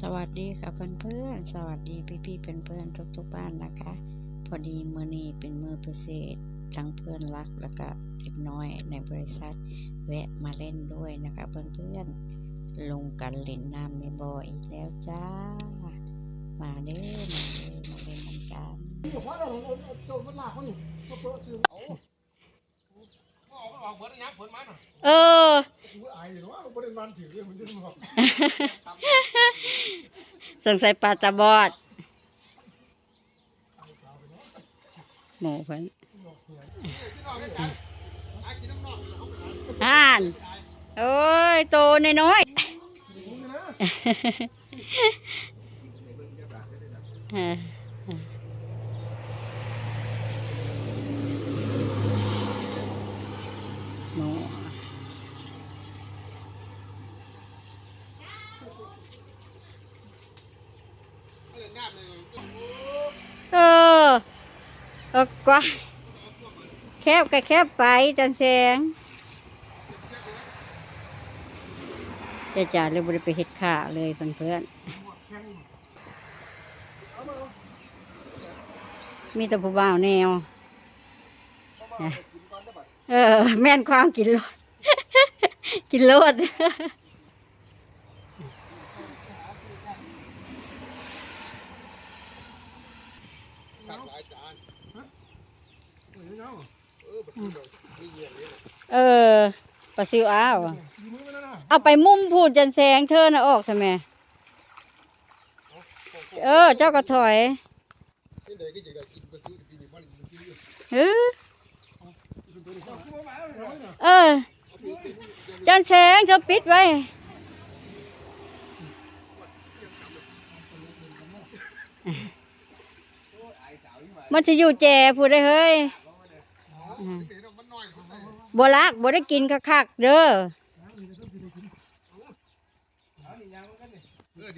สวัสดีค่ะเพื่อนๆ สวัสดีพี่ๆเพื่อนๆทุกๆบ้านนะคะ พอดีมือนี้เป็นมือพิเศษทั้งเพื่อนรักแล้วก็เด็กน้อยในบริษัท แวะมาเล่นด้วยนะคะเพื่อนๆลงกันเล่นน้ำในบ่ออีกแล้วจ้า มาเด้อมาเด้อมาเล่นกันกัน อเออกออกเปิดยังเปิดมันเออกูอายอยู่ว่าบริเวณถือมันจะบอกสงสัยปลาจะบอดหมูเพิ่นอ่านโอ้ยโตน้อยๆเออหมูเออเออกว่าแคบก็แคบไปจันแสงจะจ่าเลยบริไปเฮ็ดข่าเลยเพื่อนๆมีแต่ผู้บ่าวแนวเออ แม่นความกินโลดกินโลด ตักหลายจานฮะเออเนาะเออแบบนี้เดี๋ยวมีเยี่ยมเลยเออปลาซิวอ้าวมีมือมันนะเอาไปมุมพูดจันแสงเธอน่ะออกใช่ไหมเออ เจ้าก็ถอยที่ไหนก็อยากได้กินก็ซื้อกินอยู่บ้านกินซื้อเออเอาขึ้นมาเอาเลยเออ จันแสงเธอปิดไว้มันจะอยู่แจพูดได้เฮ้ย มันน้อยคนนั้นบัลักบได้กินคักๆเด้อเออ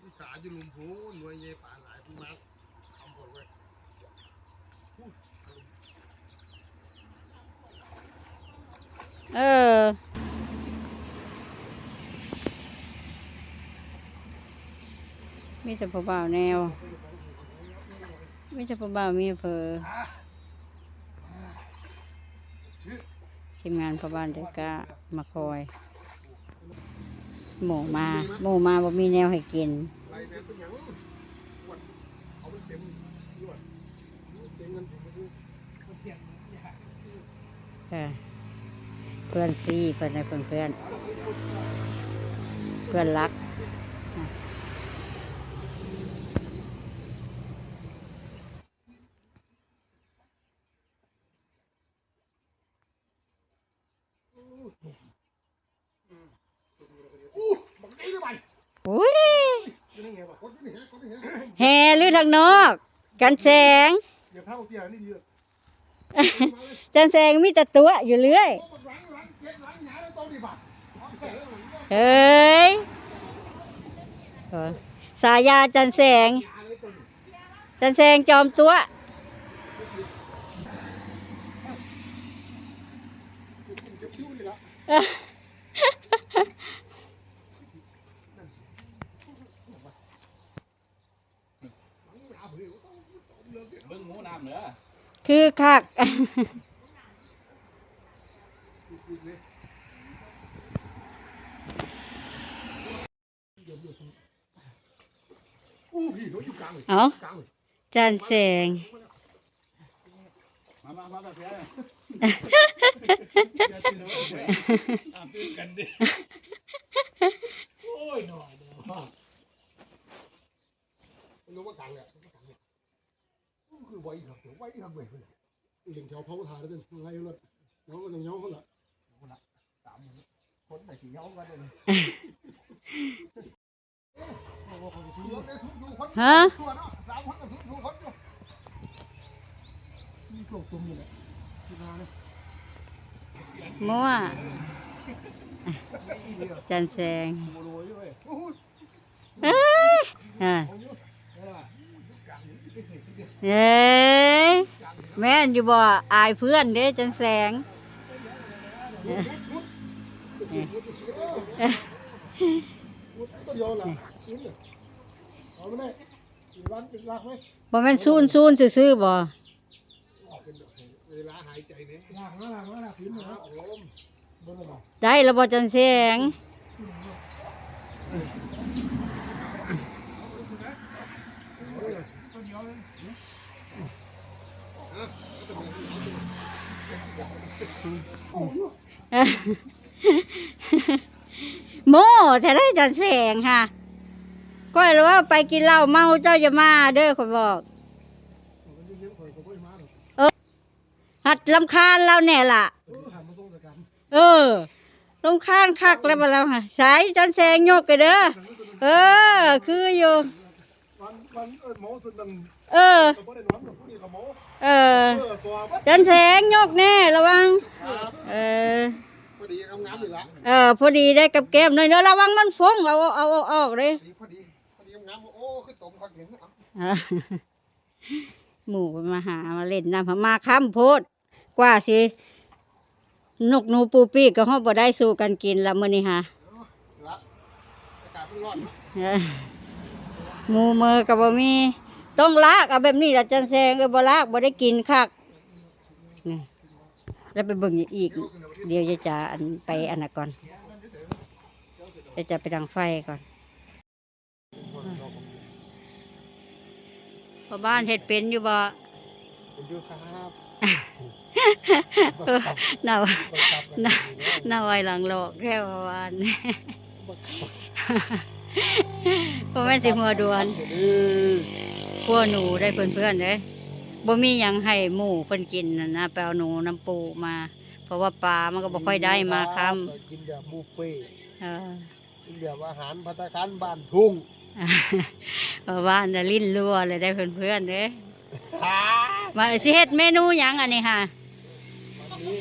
มีสาอยู่ลุมพูหน่วยเย่ป่าหลายพี่มาทำผลไว้เออมีแต่ผู้บ่าวแนวมีแต่ผู้บ่าวมีเพอ ทีมงานพ่อบ้านเด็กก็มาคอย หมูมาหมูมาบ่มีแนวให้กินเป็นอย่างปวดเอนถึงไปซื้อเทียนเออเพื่อนซีเพื่อนในเพื่อนเพื่อนเพื่อนรัก อู้บังไงเลยมัน อุ้ย นี่ไงวะคนนี่ฮะ คนนี่ฮะแห่หรือทางนอก กันแสงเดี๋ยวถ้าเอาเตียนี่ดีเลยจันแสงมีแต่ตัวอยู่เรื่อยหลังหลังเจ็ดหลังหยาแล้วต้องดีป่ะเฮ้ยเออสายาจันแสง จันแสงจอมตัวจะคิ้วนี่ละ เบิ้งหมูน้ำเหนือ คือคักอู้พี่รถอยู่กลางเลยเอากลางเลยจันแสงมามามาแบบนี้ตามตื้นกันดิ โอ้ยหน่อยเดียวรู้ว่ากลางเนี่ยกลางเนี่ย คือไว้ครับไว้ครับเว้ยเลี้ยงแถวเผาถ่ายแล้วเป็นไเขาละสามคนไหนถึงย้อมกันเลยฮะมีโกตุ่มอยู่แหละที่นาเนี่ยมั่วจันแสงโมโรยด้วยเอ้ยอะเอ้ยแม่นอยู่บ่อายเพื่อนเด้จันแสงเอ้ยต้นเดียวล่ะนี่เนี่ยเอาไม่ได้อีกวันเป็นรักไหม บ่แม่นซูนซูนซื่อๆบ่ เป็นเวลาหายใจเนี่ยลากมาลากมาลากพื้นนะออกลมเบิ่งเอา ได้แล้วบ่จันแสง โม่แท้ได้จันแสงค่ะก็เลยว่าไปกินเหล้าเมาเจ้าอย่ามาเด้อข่อยบอกหัดลำคาญเราแน่ล่ะ เออลำคาญคักแล้วมาแล้วค่ะสายจันแสงโยกกันเด้อเออ คืออยู่วันวันเออหมอสุดนัง เออก็บ่ได้นอนกับผู้นี้กับหมอเออเออสวบจันแสงโยกแน่ระวัง เออ พอดีเอางามอยู่ละเออ พอดีได้กับแก้มหน่อยเนาะระวังมันฟงเอาเอาเอาออกเลยพอดีพอดีพอดีงามโอ้คือตมพักเห็นอะอะหมู่มันมาหามาเล่นน้ำพมาค้ำโพดกว่าสินกหนูปูปีกก็ห้องบ่ได้สู้กันกินละมื้อนี้ฮะละอากาศมันร้อนเออหมูเมอกับบ่มี ต้องลากเอาแบบนี้ละจันแซงก็บ่ลากบ่ได้กินคักนี่แล้วไปเบิ่งอีก เดี๋ยวจะจะอันไปอันน่ะก่อนจะจะไปดังไฟก่อนพอบ้านเฮ็ดเป็นอยู่บ่เป็นยูครับหน้าหน้าหน้าไว้หลังโลกแค่ประมาณนี้พ่อแม่นสิหัวดวน กลัวหนูได้เพื่อนๆเลยบ่มีหยังให้หมูเพิ่นกินน่ะนะไปเอาหนูน้ำปูมา เพราะว่าปลามันก็บ่ค่อยได้มาคำกินแบบบุฟเฟ่ต์เออ กินแบบอาหารภัตตาคารบ้านทุ่งเพราะว่าน่ะลิ้นรัวเลยได้เพื่อนๆเด้มาสิเฮ็ดเมนูหยังอันนี้ค่ะวันนี้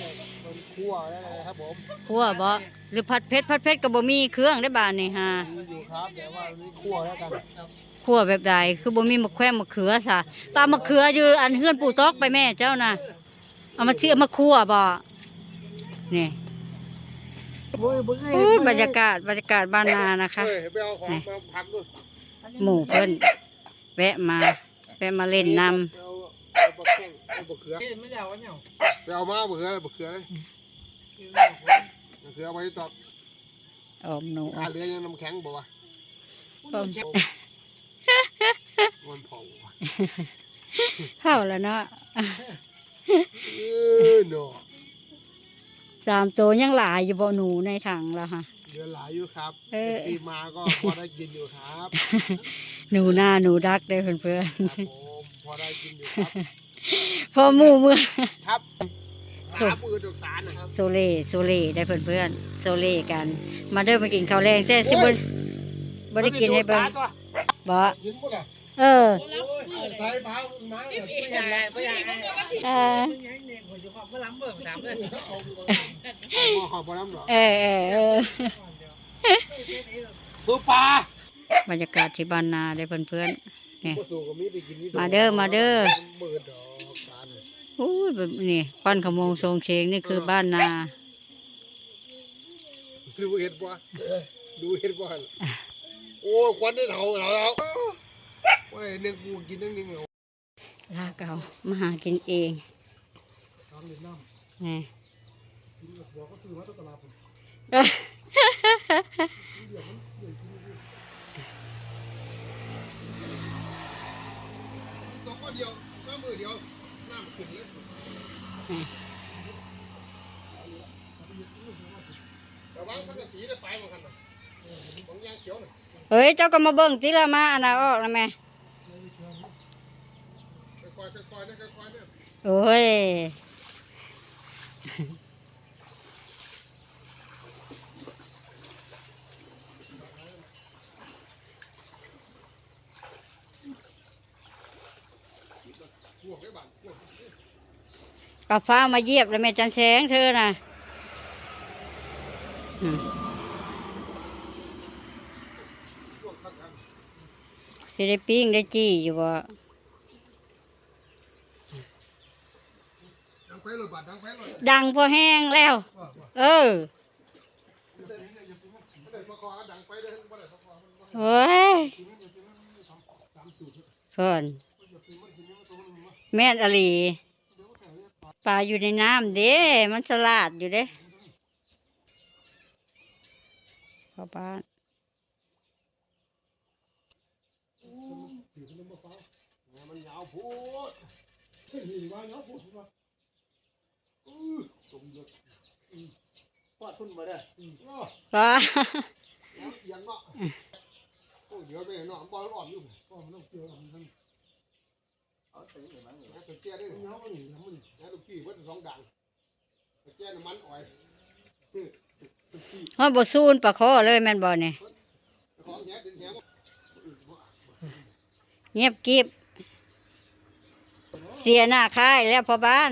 มันคั่วได้เลยครับผมคั่วบ่หรือผัดเผ็ดผัดเผ็ดก็บ่มีเครื่องได้บาดนี่ฮะมีอยู่ครับแต่ว่าวันนี้คั่วแล้วกัน คั่วแบบใดคือบ่มีมะแขวนมะเขือซะปลามะเขืออยู่อันเฮือนปู่ตอกไปแม่เจ้าน่ะเอามาเสียมาคั่วบ่นี่อู้บรรยากาศบรรยากาศบ้านนานะคะเฮ้ยไปเอาของมาพักด้วยหมู่เพิ่นแวะมา แวะมาเล่นน้เอาเอาบะเขือเอาบะเขือไม่ได้วะเนี่ยไปเอามาบะเขือบะเขือเลยบะเขือเอาไว้ตอกำออมหนูอาเรือยังน้ำแข็งบ่วะต้ มมันเผาว่ะเข้าแล้วเนาะเออเนาะสามตัวยังหลายอยู่บ่หนูในถังแล้วค่ะเดือหลายอยู่ครับเออปีมาก็พอได้กินอยู่ครับ หนูหน้าหนูดักได้เพื่อนครับผมพอได้กินอยู่ครับๆพอหมู่เมื่อครับสามมือดอกสารนะครับโซเล่โซเล่ได้เพื่อนๆโซเล่กัน มาเด้อมากินข้าวแรงแต่สิบ่ บ่ได้กินให้เบิ่งบ่กินหมดอะเออใส่พามาเนี่ยไม่อยากไม่อยากเออผมจะขอบพระล้ำเบิ่งถามเลยเอาขอบน้ำเหรอเออเออเออสุปลาบรรยากาศที่บ้านนาได้เพื่อนๆนี่บ่สู้ก็มีได้กินนี่มาเด้อมาเด้อเบิดดอกสารโอ้ยแบบนี่ควันขโมงทรงเชงนี่คือบ้านนาดูเห็ดบ่ดูเห็ดบ่ โอ้ควันได้เท่าเท่าเท่าโอ้ยเนื่องกูกินนึงนึงเหรอลาเก่ามาหากินเองทำเล่นน้นี่ำกินกับหัวก็ซื้อมาตลาดผมเอ้ยตกก็เดียวก็มือเดียวน้ำขึ้นเลยระวังสังกะสีได้ไปเหมือนกันนะของยางเขียวน่ะ เฮ้ยเจ้าก็มาเบิ่งติละมาอันน่ะออกแล้วแม่เนี่ยโอ้ยกานพวกกับฟ้ามาเยียบแล้วแม่จันแสงเธอน่ะอืม พวกข้างกัน สิได้ปิ้งได้จี้อยู่บ่ดังพอแห้งแล้ว เออไม่ได้ยสูตรเพิ่นมันจะกินมันกินมันตัวนแม่นอลีปลาปลาอยู่ในน้ำเด้มันสลาดอยู่เด้พ่อบ้าน ถือมันมาเฝ้าเนี่ยมันยาว พูดเฮ้ยนี่ว่ายาวพูดว่าอื้อตรงเยอะปอดพุ่นมาได้อืมปลาแล้วยังเนาะโอ้เดี๋ยวไปเนาะบอลอ่อนอยู่ก็มันต้องเกี่ยวมันทั้งเอาตีเลยมั้งนะตัวแก่ได้เนาะมันนี่มันนะตัวกี้มันสองดังตัวแก่น้ำมันอ่อยคือตัวกี้ฮอดบ่ซูนปลาคอเลยแม่นบ่เนี่ยของแหนดึงแหนเงียบกริบ เสียหน้าค่ายแล้วพ่อบ้าน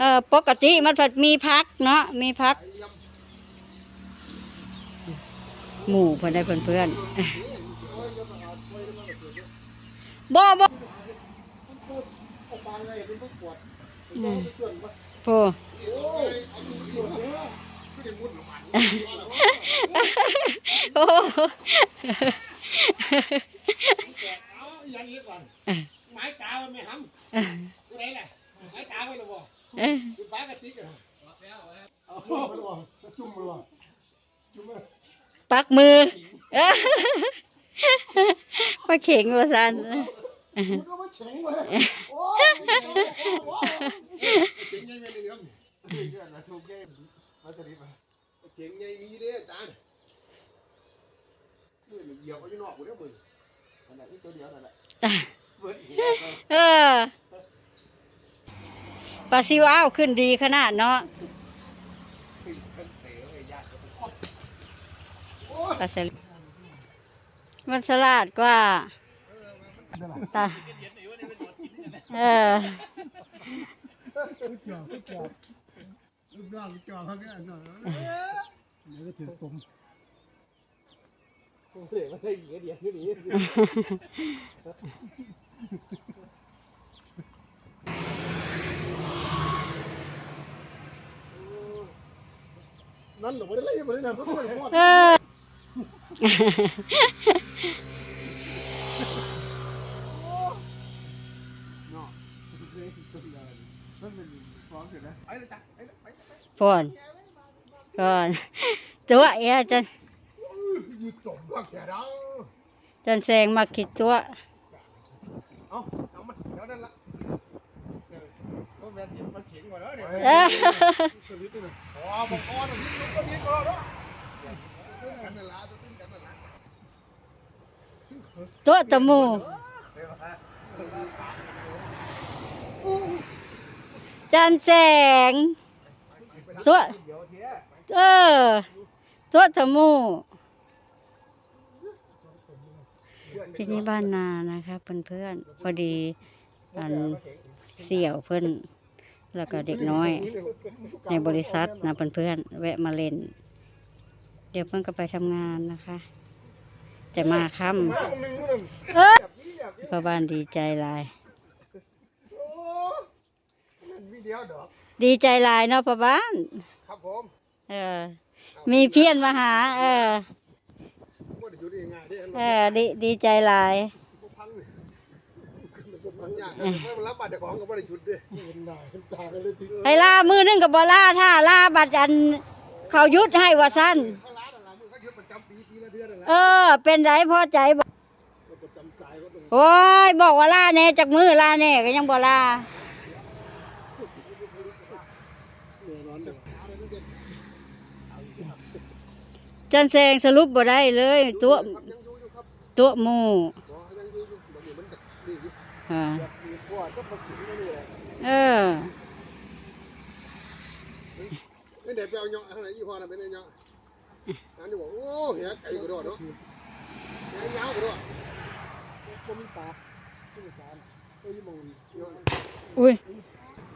เออปกติมันผัดมีพักเนาะมีพัก หมู่เพิ่อนได้เพื่อนเดี๋ยวมาหาโอ้ยเดี๋ยวมาเกิดเนี่ยๆบ่บ่มันปวดเอาปางไงเป็นพวกปวดเป็นพวกเสื่อพโอ้ ยเอาดูดูเด้อไม่ได้มุดหรอกมันโอ้ไม้ตามันไม่ห้ำกูไหนล่ะไม้ตาไม่รู้บ่เอ้ยคือฟ้ากระติกอะนะแล้วเอามันวะจุ่มมันวะจุ่มมันปักมือมาเข่งวาซันเเลยโอ้ยโอ้ยเฉงยังไงเนี่ยครับเดี๋ยวนะถูกแย่มาสลิปมาเฉงยังมีเด้อาจารย์มือเหยียบไว้ที่นอกกูเด้อมือนั่นแหละนี่ตัวเดียวนั่นแหละเบิดหัวไปเออปลาซิวอ้าวขึ้นดีขนาดเนาะขึ้นขึ้นเสียเลยยากโอ้ยปลาสลิดมันสลาดกว่าตาเออจอบจอบ ลูกน้องจอบเขาเนี่ยหน่อยเดี๋ยวก็ถือผมผมเสียมาได้เดียวเดียวนี้นั่นหนูไม่ได้เล่นมาเลยนะเพราะมันหมดเออ เนาะมันเป็นฟ้องเสร็จแล้วไปเลยจ้ะไปเลยไปไปฝนก่อนตัวเอะจนอยู่จมว่าแค่ดังจนแซงมาคิดตัวเอาเอามาเดี๋ยวนั่นละก็แม่ทีมาเข็งก่อนแล้วเดี๋ยวเอ้ยสลิปนี่นะอ๋อบอกอ๋อนี่ลูกก็นี่ก็แล้วกันนั่นละตัวติ้งกันนั่นละตัวตะมู จันแสง ตัว เออ ตัวตะหมูที่นี่บ้านนานะคะเพื่อนๆพอดีอันเสี่ยวเพื่อนแล้วก็เด็กน้อย ในบริษัทนะเพื่อนๆแวะมาเล่น เดี๋ยวเพื่อนก็ไปทำงานนะคะแต่มาค่ำเอ้ยแบบนี้แบบนี้พ่อบ้านดีใจลาย มันมีเดียวดอก ดีใจหลายเนาะพ่อบ้าน ครับผม เออ มีเพี้ยนมาหา เออว่าจะอยู่ได้ยังไงเด้เออดีดีใจหลายพังเลยพังยากเมื่อมันรับบัตรของก็ไม่ได้หยุดด้วยเป็นหน้าเป็นตากันเลยทีให้ล่ามือนึงกับบอล่าถ้าล่าบัตรอัน เขายุดให้ว่าสั้นเขาล้านอะไรมึงเขาหยุดประจำปีปีละเดือนอะไรเออ เป็นไรพอใจบ่ประจำสายก็ต้อง โอ้ยบอกว่าล่าแน่จากมือล่าแน่ก็ยังบอล่า เหนื่อยร้อนเด้อ จันแซงสรุปบ่ได้เลย ตัวยังอยู่อยู่ครับตัวหมูอ๋อยังอยู่อยู่เดี๋ยวมันจะดีอยู่อ่ามีพวกก็มาถึงนี่แหละเออนี่เด็กไปเอาเนาะอะไรยี่ห้อน่ะเป็นเนาะอันนี้บอกโอ้เหี้ยไก่กระโดดเนาะเหี้ยยาวกระโดดก็มีปลาที่สารเอ้ยมองเนาะอุ้ย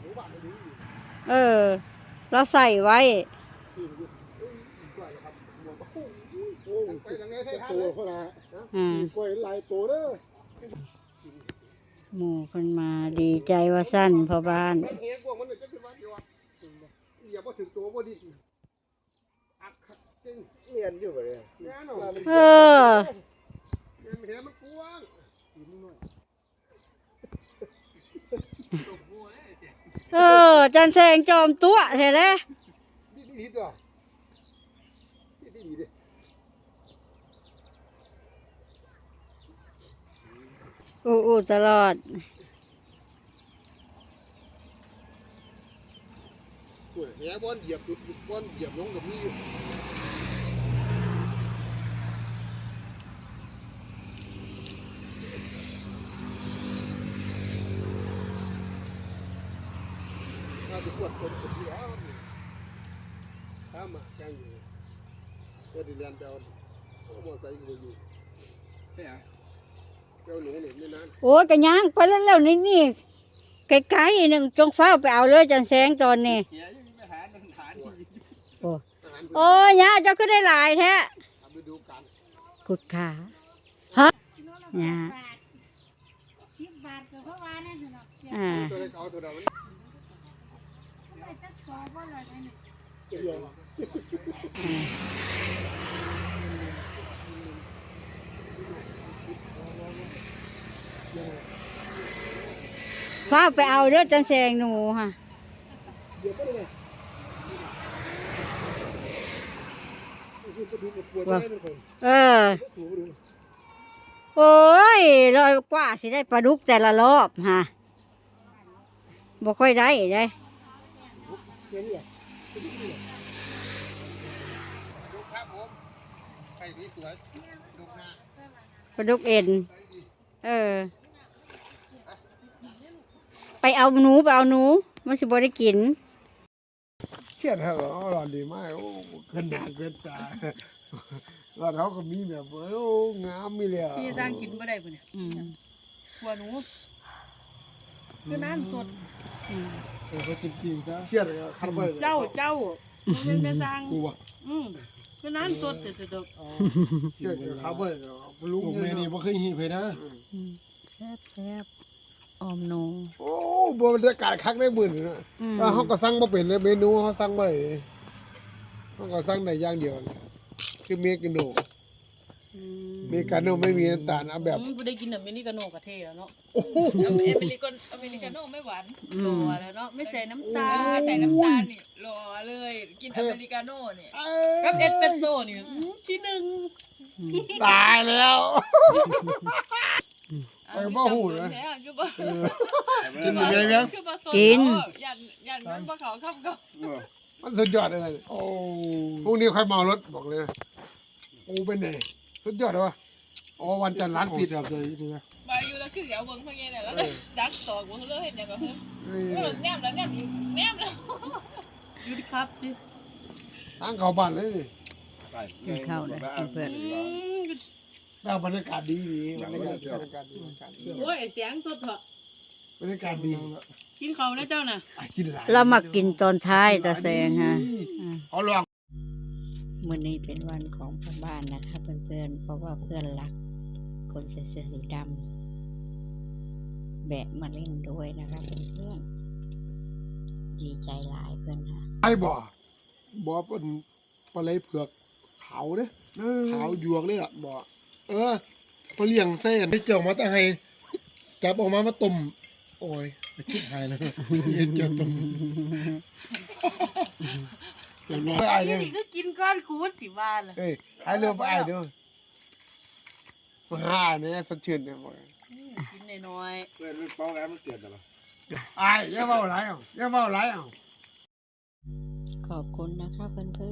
หมูบ้านไม่ดีเออ เราใส่ไว้ ตัวเขาละอืมกล้วยลายตัวเด้อหมู่เพิ่นมาดีใจว่าสั้นพ่อบ้าน มันเฮียกว่ามันเลยจะขึ้นมาที่ว่าอย่าพอถึงตัวบ่ดิอัดจริงเรียนอยู่บ่เลยแน่นอนเออเห็นเห็นมันกว้างเออ จันแสงจอมตัวเห็นไหมดีดีตัวดีดีดี อู้อู้ตลอดเฮียบอลเหยียบจุดบอลเหยียบลงกับมีอยู่ถ้าจะปวดคนคนที่แล้วถ้ามาแจ้งอยู่ก็ดีเรียนเดาเอามอไซค์อยู่อยู่ โอ้ยกะย่างไปแล้วแล้วนี่นี่ไกลๆหนึ่งจงเฝ้าไปเอาเลยจันแสงตอนนี้เฮียยังไปหาหนึ่งฐานอีกอาหารโอ้ยย่าเจ้าก็ได้หลายแท้ทำไปดูกันกุดขาฮะย่าสิบบาทก็เพราะว่านั่นสิเนาะเสียอ่าตัวเล็กเอาตัวเดียวมัน ไปจักสอบบ่ล่ะนั่นน่ะ เดียว เฝ้าไปเอาเด้อจันแสงหนูค่ะเดี๋ยวก็เลยคุณไปดูกับปวดได้มันคนเออสูงไปดูโอ้ยลอยกว่าสิได้ปลาดุกแต่ละรอบฮะบ่ค่อยได้ได้เงี้ยเนี่ยดูครับผมใส่สีสวยดูหน้าปลาดุกเอ็น เออ ไปเอาหนูไปเอาหนู มันสิบ่ได้กินเชียดเหรอหลอนดีมากโอ้ขนาดเกินตาแล้วเขาก็มีแบบโอ้งามมีเลยพี่ตั้งกินบ่ได้ปุ่นเนี่ยอืมหัวหนูคือน้ำสดอืมเขากินจริงซะเชียดเลยคันเบอร์เจ้าเจ้าบ่เป็นแม่สร้างกูอะอืมคือน้ำสดเด็ดๆเชียดคันเบอร์ลุงแม่นี่บ่เคยหิวเลยนะอืมแซ่บแซ่บ ออมหนูโอ้บรรยากาศคักได้หมื่นนะอืมว่าเขาก็สั่งมาเป็นเลยเมนูเขาสั่งมาเลยเขาก็สั่งได้อย่างเดียวเลยคือเมกาโนอืมเมกาโนไม่มีน้ำตาลเอาแบบ อืมกูได้กินอเมริกาโน่กะเทแล้วเนาะโอ้โหอเมริกาอเมริกาโน่ไม่หวานอืรอมแล้วเนาะไม่ใส่น้ำตาลโอ้ยใส่น้ำตาลนี่รอเลย กินอเมริกาโน่นี่กับเอสเปรสโซ่นี่อืมที่หนึ่งตายแล้วอะ ไปบ่หูเลยแม่คือบ่กินยังไงครับคือบ่สดกินเาะยันยันมันบ่เขาคำก็มันสุดยอดเลยโอ้พรุ่งนี้ค่อยเมารถบอกเลยโอ้เป็นไงสุดยอดเลยวะอ๋อวันจันทร์ร้านปิดครับเลยนี่นะมาอยู่แล้วคือเดี๋ยวเบิ่งพวกนี้เนี่ยแล้วก็ดักตอกบ่เลยเฮ็ดหยังก็เฮ็ดนี่เออแนมแล้วแนมอีกแนมแล้วหยุดครับดิทางเข้าบ้านเลยกินข้าวนะกินเพื่อน อืม แต่บรรยากาศดีดีบรรยากาศบรรยากาศดีบรรยากาศดีโอ้ยเสียงสดเถอะบรรยากาศดีกินเขาวนะเจ้าน่ะอะกินหลายเรามากินตอนท้ายตาแสงฮะเอาลองมื้อนี้เป็นวันของพ่อบ้านนะคะเพื่อนๆเพราะว่าเพื่อนรัก คนใส่เสื้อสีดำแบะมาเล่นด้วยนะคะเพื่อนๆดีใจหลายเพื่อนค่ะ ไอ้บ่บ่เป็นปลาไหลเผือกขาวเด้ขาวหยวกเลยอะบ่ เออปลาเลี้ยงเส้นที่เจียวมาตั้งให้จับออกมามาต้มโอ้ยไปคิดหายแล้วเห็นเจียวต้มเดี๋ยวรอไอ้เนี่ยนี่ก็กินก้อนคูดสิว่าล่ะเอ้ยไอ้เรือไปไอ้เด้อมาหาไอ้เนี่ยสดชื่นเนี่ยบ่อืมกินน้อยเพื่อนมันเป้าแล้วมันเกิดอะไรไอ้อย่าเว้าหลายเอะอย่าเว้าหลายเอะ ขอบคุณนะคะเพื่อนๆ